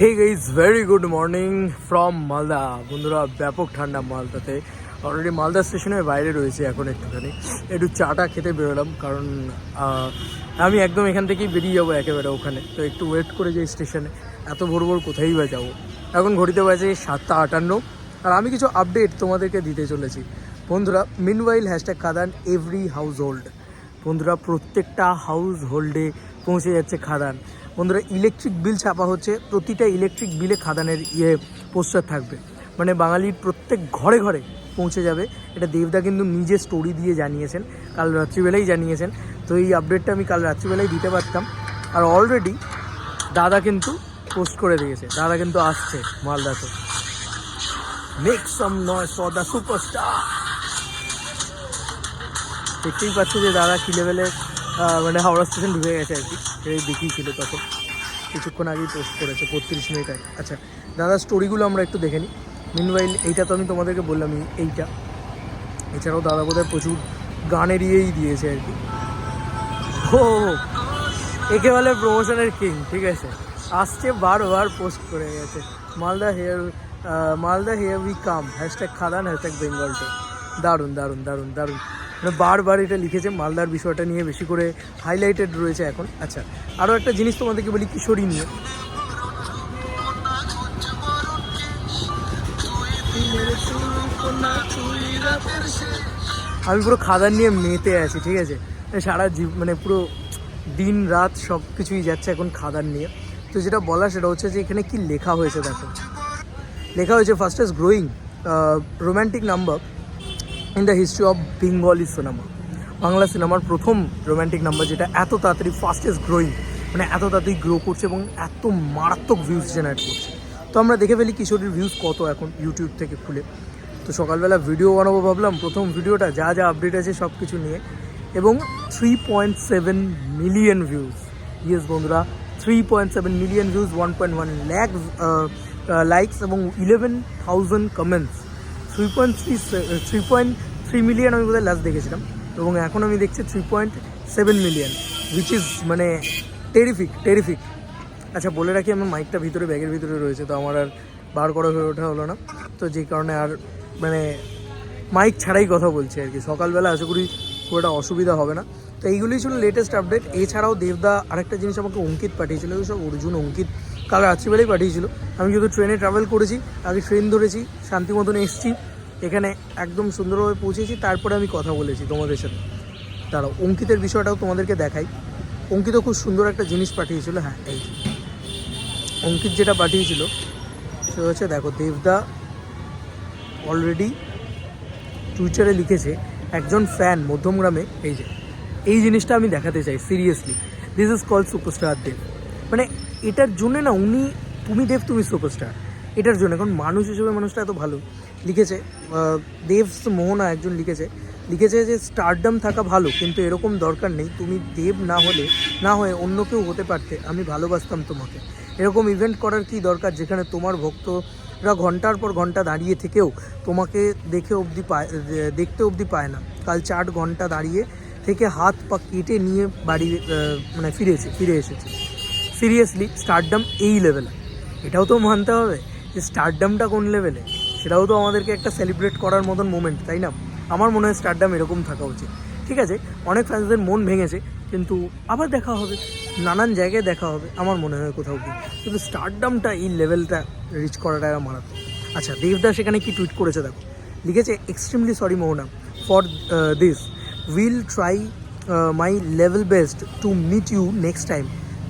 Hey guys very good morning from Malda বন্ধুরা, ব্যাপক ঠান্ডা মালদাতে। অলরেডি মালদা স্টেশনের বাইরে রয়েছে এখন একটুখানি। একটু চাটা খেতে বেরোলাম কারণ আমি একদম এখান থেকেই বেরিয়ে যাব একেবারে ওখানে। তো একটু ওয়েট করে যাই স্টেশনে এত ভোর ভোর কোথায়ই বা যাব? এখন ঘড়িতে বাজে সাতটা আটান্ন। আর আমি কিছু আপডেট তোমাদেরকে দিতে চলেছি। বন্ধুরা meanwhile hashtag Khadaan every house hold বন্ধুরা, প্রত্যেকটা হাউস হোল্ডে পৌঁছে যাচ্ছে খাদান। বন্ধুরা ইলেকট্রিক বিল ছাপা হচ্ছে, প্রতিটা ইলেকট্রিক বিলে খাদানের ইয়ে পোস্টার থাকবে। মানে বাঙালির প্রত্যেক ঘরে ঘরে পৌঁছে যাবে। এটা দেবদা কিন্তু নিজে স্টোরি দিয়ে জানিয়েছেন, কাল রাত্রিবেলাই জানিয়েছেন। তো এই আপডেটটা আমি কাল রাত্রিবেলাই দিতে পারতাম। আর অলরেডি দাদা কিন্তু পোস্ট করে দিয়েছে। দাদা কিন্তু আসছে মালদাতে। মেক সাম নয় ফর সুপারস্টার দেখতেই পাচ্ছ যে দাদা কী লেভেলে মানে হাওড়া স্টেশন ঢুকে গেছে আর কি। এই দেখিয়েছিল তখন। কিছুক্ষণ আগেই পোস্ট করেছে, বত্রিশ মিনিট আগে। আচ্ছা দাদা স্টোরিগুলো আমরা একটু দেখে নিই। মিনওয়াইল এইটা তো আমি তোমাদেরকে বললাম এইটা। এছাড়াও দাদা বোধহয় প্রচুর গানের ইয়েই দিয়েছে আর কি। ও একে বলে প্রমোশনের কিং ঠিক আছে। আসছে বারবার পোস্ট করে গেছে। Malda here Malda here we come hashtag Khadaan hashtag Bengal টে দারুণ দারুণ দারুণ দারুণ। বারবার এটা লিখেছে, মালদার বিষয়টা নিয়ে বেশি করে হাইলাইটেড রয়েছে এখন। আচ্ছা আরও একটা জিনিস তোমাদেরকে বলি, কিশোরী নিয়ে। আমি পুরো খাদান নিয়ে মেতে আছি, ঠিক আছে? মানে সারা জীব মানে পুরো দিন রাত সব কিছুই যাচ্ছে এখন খাদান নিয়ে। তো যেটা বলা সেটা হচ্ছে যে, এখানে কি লেখা হয়েছে দেখো। লেখা হয়েছে fastest growing romantic number in the history of Bengali cinema. Bangla সিনেমার প্রথম রোম্যান্টিক নাম্বার যেটা, এত তাড়াতাড়ি ফাস্টেস্ট গ্রোয়িং মানে এত তাড়াতাড়ি গ্রো করছে এবং এত মারাত্মক ভিউজ জেনারেট করছে। তো আমরা দেখে ফেলি কিশোরীর ভিউজ কত এখন ইউটিউব থেকে খুলে। তো সকালবেলা ভিডিও বানাবো ভাবলাম, প্রথম ভিডিওটা যা যা আপডেট আছে সব কিছু নিয়ে। এবং three point seven million views yes বন্ধুরা three point seven million views one point one lakh likes এবং eleven thousand comments three point three three point three million আমি বোধহয় লাস্ট দেখেছিলাম। এবং এখন আমি দেখছি three point seven million which is মানে টেরিফিক টেরিফিক আচ্ছা বলে রাখি, আমার মাইকটা ভিতরে ব্যাগের ভিতরে রয়েছে, তো আমার আর বার করা হয়ে ওঠা হলো না। তো যে কারণে আর মানে মাইক ছাড়াই কথা বলছি আর কি। সকালবেলা আশা করি খুব একটা অসুবিধা হবে না। তো এইগুলোই ছিল লেটেস্ট আপডেট এছাড়াও দেবদা আরেকটা জিনিস আমাকে অঙ্কিত পাঠিয়েছিল সব অর্জুন, অঙ্কিত কাল রাত্রিবেলাই পাঠিয়েছিল। আমি যেহেতু ট্রেনে ট্রাভেল করেছি, আগে ট্রেন ধরেছি শান্তি মতন এসেছি। এখানে একদম সুন্দরভাবে পৌঁছেছি, তারপরে আমি কথা বলেছি তোমাদের সাথে। দাঁড়াও, অঙ্কিতের বিষয়টাও তোমাদেরকে দেখাই। অঙ্কিত খুব সুন্দর একটা জিনিস পাঠিয়েছিল হ্যাঁ এই। অঙ্কিত যেটা পাঠিয়েছিল, সেটা হচ্ছে, দেখো, দেবদা অলরেডি টুইটারে লিখেছে, একজন ফ্যান মধ্যমগ্রামে, এই যে, এই জিনিসটা আমি দেখাতে চাই seriously this is call superstar Dev মানে এটার জন্যে না, উনি, তুমি দেব তুমি সুপারস্টার এটার জন্য, কারণ মানুষ হিসেবে মানুষটা এত ভালো। লিখেছে আহ, দেব মোহনা একজন লিখেছে লিখেছে যে স্টারডাম থাকা ভালো কিন্তু এরকম দরকার নেই। তুমি দেব না হলে না হয়ে অন্য কেউ হতে পারতে আমি ভালোবাসতাম তোমাকে। এরকম ইভেন্ট করার কি দরকার যেখানে তোমার ভক্তরা ঘণ্টার পর ঘণ্টা দাঁড়িয়ে থেকেও তোমাকে দেখে অবধি পায় দেখতে অবধি পায় না। কাল চার ঘণ্টা দাঁড়িয়ে থেকে হাত পা কেটে নিয়ে বাড়ি মানে ফিরেছে ফিরে এসেছে। সিরিয়াসলি স্টারডাম এই লেভেলে এটাও তো মানতে হবে যে স্টারডামটা কোন লেভেলে সেটাও তো আমাদেরকে একটা সেলিব্রেট করার মতন মোমেন্ট তাই না? আমার মনে হয় স্টারডাম এরকম থাকা উচিত। ঠিক আছে? অনেক ফ্যান্সদের মন ভেঙেছে, কিন্তু আবার দেখা হবে। নানান জায়গায় দেখা হবে, আমার মনে হয় কোথাও কি কিন্তু স্টারডামটা এই লেভেলটা রিচ করাটা এরা মারাত্মক। আচ্ছা দেবদাস এখানে কি টুইট করেছে দেখো? লিখেছে extremely sorry Mohona for this will try my level best to meet you next time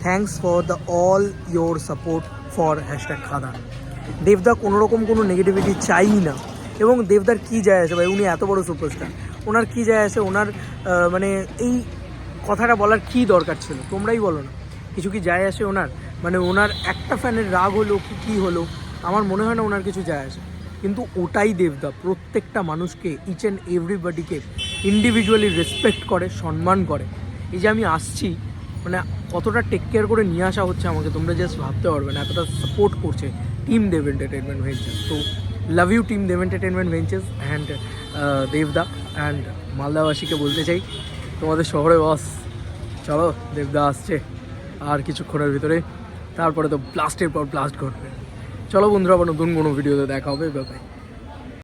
thanks for the all your support for hashtag Khadaan দেবদা কোনো রকম কোনো নেগেটিভিটি চাই না। এবং দেবদার কী যায় আসে ভাই? উনি এত বড় সুপারস্টার ওনার কী যায় আসে? ওনার মানে এই কথাটা বলার কী দরকার ছিল? তোমরাই বলো না। কিছু কি যায় আসে ওনার? মানে ওনার একটা ফ্যানের রাগ হলো কি, কী হলো? আমার মনে হয় না ওনার কিছু যায় আসে। কিন্তু ওটাই দেবদা। প্রত্যেকটা মানুষকে ইচ অ্যান্ড এভরিবডিকে ইন্ডিভিজুয়ালি রেসপেক্ট করে, সম্মান করে। এই যে আমি আসছি মানে কতটা টেক কেয়ার করে নিয়ে আসা হচ্ছে আমাকে, তোমরা জাস্ট ভাবতে পারবে না। এতটা সাপোর্ট করছে। টিম দেব এন্টারটেনমেন্ট ভেঞ্চার্স তো love you team Dev entertainment ventures and দেবদা অ্যান্ড মালদাবাসীকে বলতে চাই। তোমাদের শহরে বস চলো দেবদা আসছে। আর কিছুক্ষণের ভিতরে তারপরে তো ব্লাস্টের পর ব্লাস্ট ঘটবে। চলো বন্ধুরা, আবার নতুন কোনো ভিডিওতে দেখা হবে। ব্যাপারে